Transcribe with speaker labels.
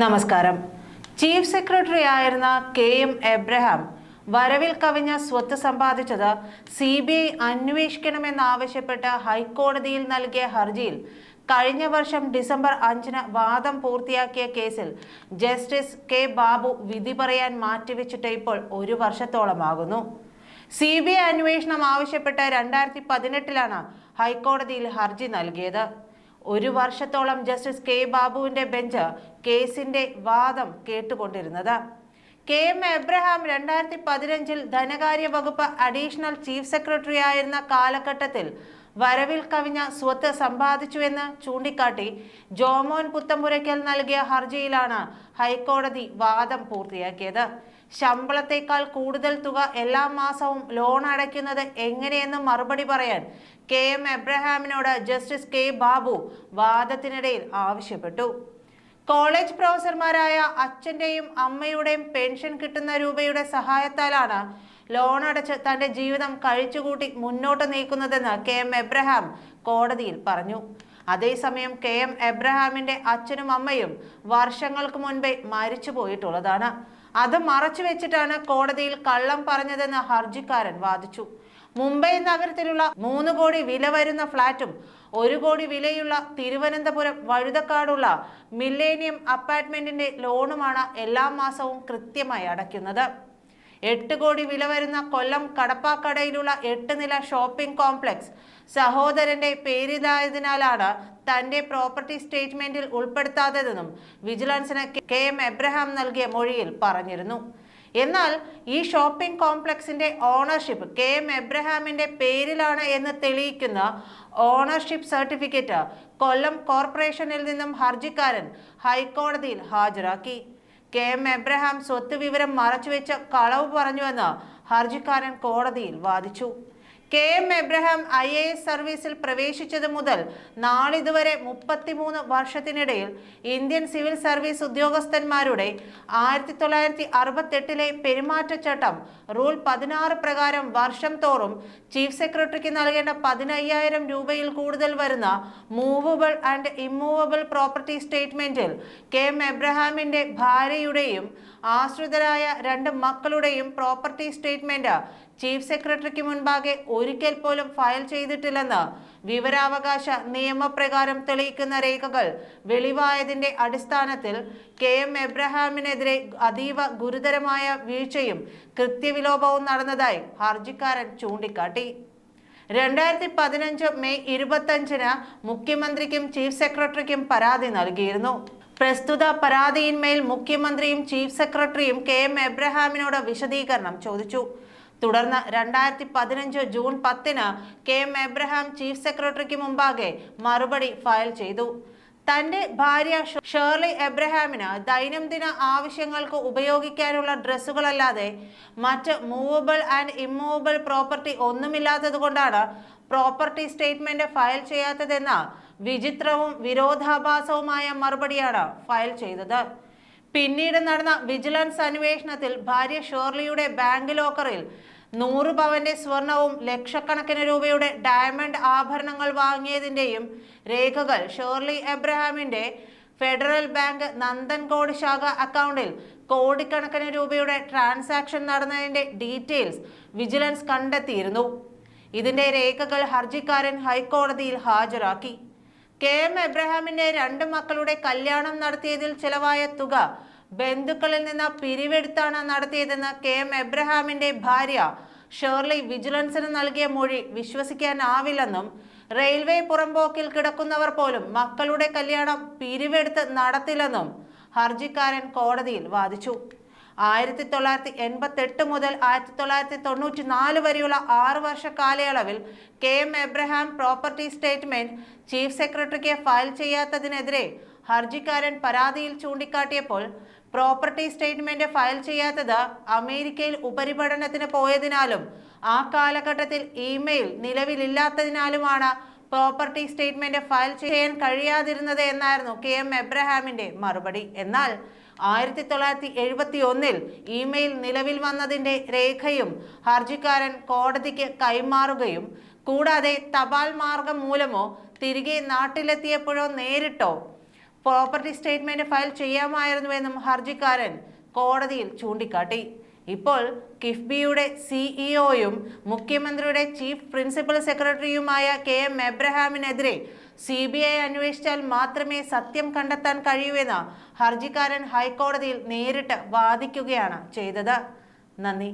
Speaker 1: നമസ്കാരം. Chief secretary ആയിരുന്ന K M Abraham വരവിൽ കവിഞ്ഞ സ്വത്ത് സമ്പാദിച്ചത് സി ബി ഐ അന്വേഷിക്കണമെന്നാവശ്യപ്പെട്ട് ഹൈക്കോടതിയിൽ നൽകിയ ഹർജിയിൽ കഴിഞ്ഞ വർഷം ഡിസംബർ അഞ്ചിന് വാദം പൂർത്തിയാക്കിയ കേസിൽ ജസ്റ്റിസ് കെ ബാബു വിധി പറയാൻ മാറ്റിവെച്ചിട്ട് ഇപ്പോൾ ഒരു വർഷത്തോളമാകുന്നു. സി ബി ഐ അന്വേഷണം ആവശ്യപ്പെട്ട് രണ്ടായിരത്തി പതിനെട്ടിലാണ് ഹൈക്കോടതിയിൽ ഹർജി നൽകിയത്. ഒരു വർഷത്തോളം ജസ്റ്റിസ് കെ ബാബുവിന്റെ ബെഞ്ച് കേസിന്റെ വാദം കേട്ടുകൊണ്ടിരുന്നത്. കെ എം എബ്രഹാം രണ്ടായിരത്തി പതിനഞ്ചിൽ ധനകാര്യ വകുപ്പ് അഡീഷണൽ ചീഫ് സെക്രട്ടറി ആയിരുന്ന കാലഘട്ടത്തിൽ വരവിൽ കവിഞ്ഞ സ്വത്ത് സമ്പാദിച്ചുവെന്ന് ചൂണ്ടിക്കാട്ടി ജോമോൻ പുത്തമ്പുരയ്ക്കൽ നൽകിയ ഹർജിയിലാണ് ഹൈക്കോടതി വാദം പൂർത്തിയാക്കിയത്. ശമ്പളത്തേക്കാൾ കൂടുതൽ തുക എല്ലാ മാസവും ലോൺ അടയ്ക്കുന്നത് എങ്ങനെയെന്ന് മറുപടി പറയാൻ കെ എം എബ്രഹാമിനോട് ജസ്റ്റിസ് കെ ബാബു വാദത്തിനിടയിൽ ആവശ്യപ്പെട്ടു. കോളേജ് പ്രൊഫസർമാരായ അച്ഛന്റെയും അമ്മയുടെയും പെൻഷൻ കിട്ടുന്ന രൂപയുടെ സഹായത്താലാണ് ലോൺ അടച്ച് തന്റെ ജീവിതം കഴിച്ചുകൂട്ടി മുന്നോട്ട് നീക്കുന്നതെന്ന് കെ എം എബ്രഹാം കോടതിയിൽ പറഞ്ഞു. അതേസമയം കെ എം എബ്രഹാമിന്റെ അച്ഛനും അമ്മയും വർഷങ്ങൾക്ക് മുൻപേ മരിച്ചു പോയിട്ടുള്ളതാണ് അത് മറച്ചു വെച്ചിട്ടാണ് കോടതിയിൽ കള്ളം പറഞ്ഞതെന്ന് ഹർജിക്കാരൻ വാദിച്ചു. മുംബൈ നഗരത്തിലുള്ള മൂന്ന് കോടി വില വരുന്ന ഫ്ളാറ്റും ഒരു കോടി വിലയുള്ള തിരുവനന്തപുരം വഴുതക്കാടുള്ള മില്ലേനിയം അപ്പാർട്ട്മെന്റിന്റെ ലോണുമാണ് എല്ലാ മാസവും കൃത്യമായി അടയ്ക്കുന്നത്. എട്ട് കോടി വില വരുന്ന കൊല്ലം കടപ്പാക്കടയിലുള്ള എട്ട് നില ഷോപ്പിംഗ് കോംപ്ലക്സ് സഹോദരന്റെ പേരിതായതിനാലാണ് തന്റെ പ്രോപ്പർട്ടി സ്റ്റേറ്റ്മെന്റിൽ ഉൾപ്പെടുത്താത്തതെന്നും വിജിലൻസിന് കെ എം എബ്രഹാം നൽകിയ മൊഴിയിൽ പറഞ്ഞിരുന്നു. എന്നാൽ ഈ ഷോപ്പിംഗ് കോംപ്ലക്സിന്റെ ഓണർഷിപ്പ് കെ എം എബ്രഹാമിന്റെ പേരിലാണ് എന്ന് തെളിയിക്കുന്ന ഓണർഷിപ്പ് സർട്ടിഫിക്കറ്റ് കൊല്ലം കോർപ്പറേഷനിൽ നിന്നും ഹർജിക്കാരൻ ഹൈക്കോടതിയിൽ ഹാജരാക്കി. കെ എം എബ്രഹാം സ്വത്ത് വിവരം മറച്ചുവെച്ച് കളവ് പറഞ്ഞുവെന്ന് ഹർജിക്കാരൻ കോടതിയിൽ വാദിച്ചു. K M Abraham I A S സർവീസിൽ പ്രവേശിച്ചത് മുതൽ നാളിതുവരെ മുപ്പത്തിമൂന്ന് വർഷത്തിനിടയിൽ ഇന്ത്യൻ സിവിൽ സർവീസ് ഉദ്യോഗസ്ഥന്മാരുടെ ആയിരത്തി തൊള്ളായിരത്തി അറുപത്തെട്ടിലെ പെരുമാറ്റച്ചട്ടം റൂൾ പതിനാറ് പ്രകാരം വർഷം തോറും ചീഫ് സെക്രട്ടറിക്ക് നൽകേണ്ട പതിനയ്യായിരം രൂപയിൽ കൂടുതൽ വരുന്ന മൂവബിൾ ആൻഡ് ഇമ്മൂവബിൾ പ്രോപ്പർട്ടി സ്റ്റേറ്റ്മെന്റിൽ കെ എം എബ്രഹാമിന്റെ ഭാര്യയുടെയും ആശ്രിതരായ രണ്ട് മക്കളുടെയും പ്രോപ്പർട്ടി സ്റ്റേറ്റ്മെന്റ് ചീഫ് സെക്രട്ടറിക്ക് മുൻപാകെ ഒരിക്കൽ പോലും ഫയൽ ചെയ്തിട്ടില്ലെന്ന് വിവരാവകാശ നിയമപ്രകാരം തെളിയിക്കുന്ന രേഖകൾ വെളിവായതിന്റെ അടിസ്ഥാനത്തിൽ കെ എം എബ്രഹാമിനെതിരെ അതീവ ഗുരുതരമായ വീഴ്ചയും കൃത്യവിലോപവും നടന്നതായി ഹർജിക്കാരൻ ചൂണ്ടിക്കാട്ടി. രണ്ടായിരത്തി പതിനഞ്ച് മെയ് ഇരുപത്തഞ്ചിന് മുഖ്യമന്ത്രിക്കും ചീഫ് സെക്രട്ടറിക്കും പരാതി നൽകിയിരുന്നു. പ്രസ്തുത പരാതിയിന്മേൽ മുഖ്യമന്ത്രിയും ചീഫ് സെക്രട്ടറിയും കെ എം എബ്രഹാമിനോട് വിശദീകരണം ചോദിച്ചു. തുടർന്ന് രണ്ടായിരത്തി പതിനഞ്ച് ജൂൺ പത്തിന് കെ എം എബ്രഹാം ചീഫ് സെക്രട്ടറിക്ക് മുമ്പാകെ മറുപടി ഫയൽ ചെയ്തു. തന്റെ ഭാര്യ ഷേർലി എബ്രഹാമിന് ദൈനംദിന ആവശ്യങ്ങൾക്ക് ഉപയോഗിക്കാനുള്ള ഡ്രസ്സുകളല്ലാതെ മറ്റ് മൂവബിൾ ആൻഡ് ഇമ്മൂവബിൾ പ്രോപ്പർട്ടി ഒന്നുമില്ലാത്തതുകൊണ്ടാണ് പ്രോപ്പർട്ടി സ്റ്റേറ്റ്മെന്റ് ഫയൽ ചെയ്യാത്തതെന്ന വിചിത്രവും വിരോധാഭാസവുമായ മറുപടിയാണ് ഫയൽ ചെയ്തത്. പിന്നീട് നടന്ന വിജിലൻസ് അന്വേഷണത്തിൽ ഭാര്യ ഷോർലിയുടെ ബാങ്ക് ലോക്കറിൽ നൂറ് പവന്റെ സ്വർണവും ലക്ഷക്കണക്കിന് രൂപയുടെ ഡയമണ്ട് ആഭരണങ്ങൾ വാങ്ങിയതിന്റെയും രേഖകൾ ഷോർലി എബ്രഹാമിന്റെ ഫെഡറൽ ബാങ്ക് നന്ദൻകോട് ശാഖ അക്കൗണ്ടിൽ കോടിക്കണക്കിന് രൂപയുടെ ട്രാൻസാക്ഷൻ നടന്നതിന്റെ ഡീറ്റെയിൽസ് വിജിലൻസ് കണ്ടെത്തിയിരുന്നു. ഇതിന്റെ രേഖകൾ ഹർജിക്കാരൻ ഹൈക്കോടതിയിൽ ഹാജരാക്കി. കെ എം എബ്രഹാമിന്റെ രണ്ട് മക്കളുടെ കല്യാണം നടത്തിയതിൽ ചെലവായ തുക ബന്ധുക്കളിൽ നിന്ന് പിരിവെടുത്താണ് നടത്തിയതെന്ന് കെ എം എബ്രഹാമിന്റെ ഭാര്യ ഷേർലി വിജിലൻസിന് നൽകിയ മൊഴി വിശ്വസിക്കാനാവില്ലെന്നും റെയിൽവേ പുറമ്പോക്കിൽ കിടക്കുന്നവർ പോലും മക്കളുടെ കല്യാണം പിരിവെടുത്ത് നടത്തില്ലെന്നും ഹർജിക്കാരൻ കോടതിയിൽ വാദിച്ചു. ആയിരത്തി തൊള്ളായിരത്തി എൺപത്തി എട്ട് മുതൽ ആയിരത്തി തൊള്ളായിരത്തി തൊണ്ണൂറ്റി നാല് വരെയുള്ള ആറ് വർഷ കാലയളവിൽ K M Abraham property statement chief സെക്രട്ടറിക്ക് ഫയൽ ചെയ്യാത്തതിനെതിരെ ഹർജിക്കാരൻ പരാതിയിൽ ചൂണ്ടിക്കാട്ടിയപ്പോൾ പ്രോപ്പർട്ടി സ്റ്റേറ്റ്മെന്റ് ഫയൽ ചെയ്യാത്തത് അമേരിക്കയിൽ ഉപരിപഠനത്തിന് പോയതിനാലും ആ കാലഘട്ടത്തിൽ ഇമെയിൽ നിലവിലില്ലാത്തതിനാലുമാണ് പ്രോപ്പർട്ടി സ്റ്റേറ്റ്മെന്റ് ഫയൽ ചെയ്യാൻ കഴിയാതിരുന്നത് എന്നായിരുന്നു കെ എം എബ്രഹാമിന്റെ മറുപടി. എന്നാൽ ആയിരത്തി തൊള്ളായിരത്തി എഴുപത്തി ഒന്നിൽ ഇമെയിൽ നിലവിൽ വന്നതിന്റെ രേഖയും ഹർജിക്കാരൻ കോടതിക്ക് കൈമാറുകയും കൂടാതെ തപാൽ മാർഗം മൂലമോ തിരികെ നാട്ടിലെത്തിയപ്പോഴോ നേരിട്ടോ പ്രോപ്പർട്ടി സ്റ്റേറ്റ്മെന്റ് ഫയൽ ചെയ്യാമായിരുന്നുവെന്നും ഹർജിക്കാരൻ കോടതിയിൽ ചൂണ്ടിക്കാട്ടി. ഇപ്പോൾ കിഫ്ബിയുടെ സിഇഒയും മുഖ്യമന്ത്രിയുടെ ചീഫ് പ്രിൻസിപ്പൽ സെക്രട്ടറിയുമായ കെ എം എബ്രഹാമിനെതിരെ സി ബി ഐ അന്വേഷിച്ചാൽ മാത്രമേ സത്യം കണ്ടെത്താൻ കഴിയൂവെന്ന് ഹർജിക്കാരൻ ഹൈക്കോടതിയിൽ നേരിട്ട് വാദിക്കുകയാണ് ചെയ്തത്. നന്ദി.